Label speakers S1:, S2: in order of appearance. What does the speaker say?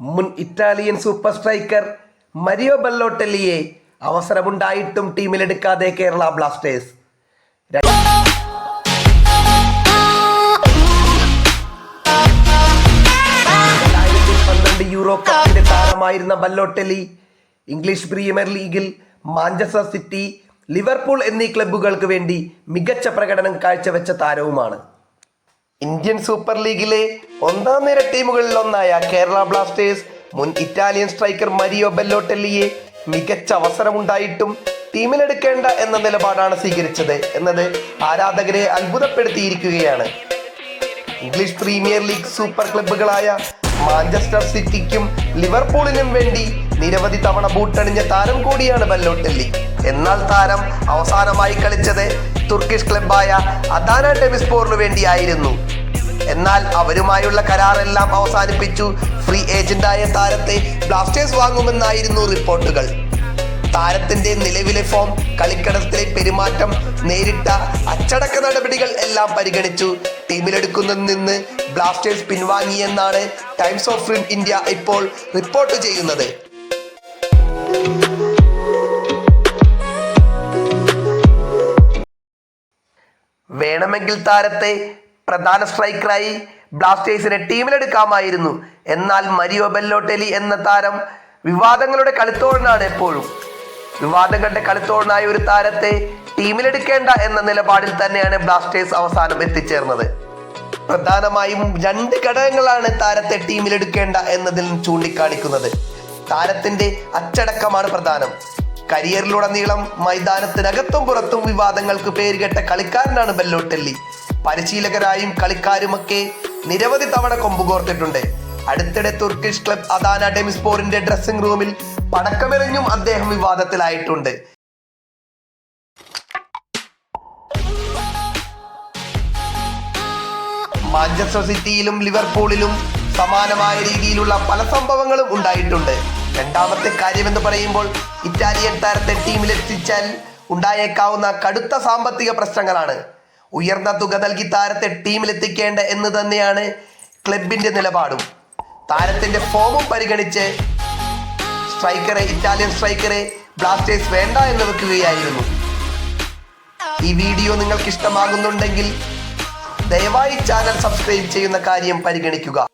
S1: മുൻ Italian super striker Mario ബെല്ലോട്ടെല്ലിയെ അവസരമുണ്ടായിട്ടും ടീമിലെടുക്കാതെ കേരള ബ്ലാസ്റ്റേഴ്സ്. രണ്ടായിരത്തി പന്ത്രണ്ട് യൂറോ കപ്പിന്റെ താരമായിരുന്ന ബല്ലോട്ടെലി ഇംഗ്ലീഷ് പ്രീമിയർ ലീഗിൽ മാഞ്ചസ്റ്റർ സിറ്റി ലിവർപൂൾ എന്നീ ക്ലബ്ബുകൾക്ക് വേണ്ടി മികച്ച പ്രകടനം കാഴ്ചവെച്ച താരവുമാണ്. ഇന്ത്യൻ സൂപ്പർ ലീഗിലെ ഒന്നാം നിര ടീമുകളിൽ ഒന്നായ കേരള ബ്ലാസ്റ്റേഴ്സ് മുൻ ഇറ്റാലിയൻ സ്ട്രൈക്കർ മരിയോ ബെല്ലോട്ടെല്ലിയെ മികച്ച അവസരമുണ്ടായിട്ടും ടീമിലെടുക്കേണ്ട എന്ന നിലപാടാണ് സ്വീകരിച്ചത് എന്നത് ആരാധകരെ അത്ഭുതപ്പെടുത്തിയിരിക്കുകയാണ്. ഇംഗ്ലീഷ് പ്രീമിയർ ലീഗ് സൂപ്പർ ക്ലബ്ബുകളായ മാഞ്ചസ്റ്റർ സിറ്റിക്കും ലിവർപൂളിനും വേണ്ടി നിരവധി തവണ ബൂട്ടണിഞ്ഞ താരം കൂടിയാണ് ബല്ലോട്ടെല്ലി എന്നാൽ താരം അവസാനമായി കളിച്ചത് തുർക്കിഷ് ക്ലബായ അദാന ടെമിസ്പോറിനു വേണ്ടിയായിരുന്നു. എന്നാൽ അവരുമായുള്ള കരാറെല്ലാം അവസാനിപ്പിച്ചു. ഫ്രീ ഏജന്റായ താരത്തെ ബ്ലാസ്റ്റേഴ്സ് വാങ്ങുമെന്നായിരുന്നു റിപ്പോർട്ടുകൾ. താരത്തിന്റെ നിലവിലെ ഫോം കളിക്കടത്തിലെ പെരുമാറ്റം നേരിട്ട അച്ചടക്ക നടപടികൾ എല്ലാം പരിഗണിച്ചു. ടീമിലെടുക്കുന്നതിൽ നിന്ന് ബ്ലാസ്റ്റേഴ്സ് പിൻവാങ്ങിയെന്നാണ് ടൈംസ് ഓഫ് ഇന്ത്യ ഇപ്പോൾ റിപ്പോർട്ട് ചെയ്യുന്നത്. വേണമെങ്കിൽ താരത്തെ പ്രധാന സ്ട്രൈക്കറായി ബ്ലാസ്റ്റേഴ്സിനെ ടീമിലെടുക്കാമായിരുന്നു. എന്നാൽ മരിയോ ബെല്ലോട്ടെലി എന്ന താരം വിവാദങ്ങളുടെ കളിത്തോഴനാണ് എപ്പോഴും. വിവാദങ്ങളുടെ കളിത്തോഴനായ ഒരു താരത്തെ ടീമിലെടുക്കേണ്ട എന്ന നിലപാടിൽ തന്നെയാണ് ബ്ലാസ്റ്റേഴ്സ് അവസാനം എത്തിച്ചേർന്നത്. പ്രധാനമായും രണ്ട് ഘടകങ്ങളാണ് താരത്തെ ടീമിലെടുക്കേണ്ട എന്നതിൽ ചൂണ്ടിക്കാണിക്കുന്നത്. താരത്തിന്റെ അച്ചടക്കമാണ് പ്രധാനം. കരിയറിലുടനീളം മൈതാനത്തിനകത്തും പുറത്തും വിവാദങ്ങൾക്ക് പേരുകെട്ട കളിക്കാരനാണ് ബെല്ലോട്ടെല്ലി. പരിശീലകരായും കളിക്കാരുമൊക്കെ നിരവധി തവണ കൊമ്പുകോർത്തിട്ടുണ്ട് അടുത്തിടെ തുർക്കിഷ് ക്ലബ് അദാന ഡെമിസ്പോറിന്റെ ഡ്രസ്സിംഗ് റൂമിൽ പടക്കമെറിഞ്ഞും അദ്ദേഹം വിവാദത്തിലായിട്ടുണ്ട്. മാഞ്ചസ്റ്റർ സിറ്റിയിലും ലിവർപൂളിലും സമാനമായ രീതിയിലുള്ള പല സംഭവങ്ങളും ഉണ്ടായിട്ടുണ്ട്. രണ്ടാമത്തെ കാര്യമെന്ന് പറയുമ്പോൾ ഇറ്റാലിയൻ താരത്തെ ടീമിലെത്തിച്ചാൽ ഉണ്ടായേക്കാവുന്ന കടുത്ത സാമ്പത്തിക പ്രശ്നങ്ങളാണ്. ഉയർന്ന തുക നൽകി താരത്തെ ടീമിലെത്തിക്കേണ്ട എന്ന് തന്നെയാണ് ക്ലബിന്റെ നിലപാടും. താരത്തിന്റെ ഫോമും പരിഗണിച്ച് സ്ട്രൈക്കറെ ഇറ്റാലിയൻ സ്ട്രൈക്കറെ ബ്ലാസ്റ്റേഴ്സ് വേണ്ട എന്ന് വെക്കുകയായിരുന്നു. ഈ വീഡിയോ നിങ്ങൾക്ക് ഇഷ്ടമാകുന്നുണ്ടെങ്കിൽ ദയവായി ചാനൽ സബ്സ്ക്രൈബ് ചെയ്യുന്ന കാര്യം പരിഗണിക്കുക.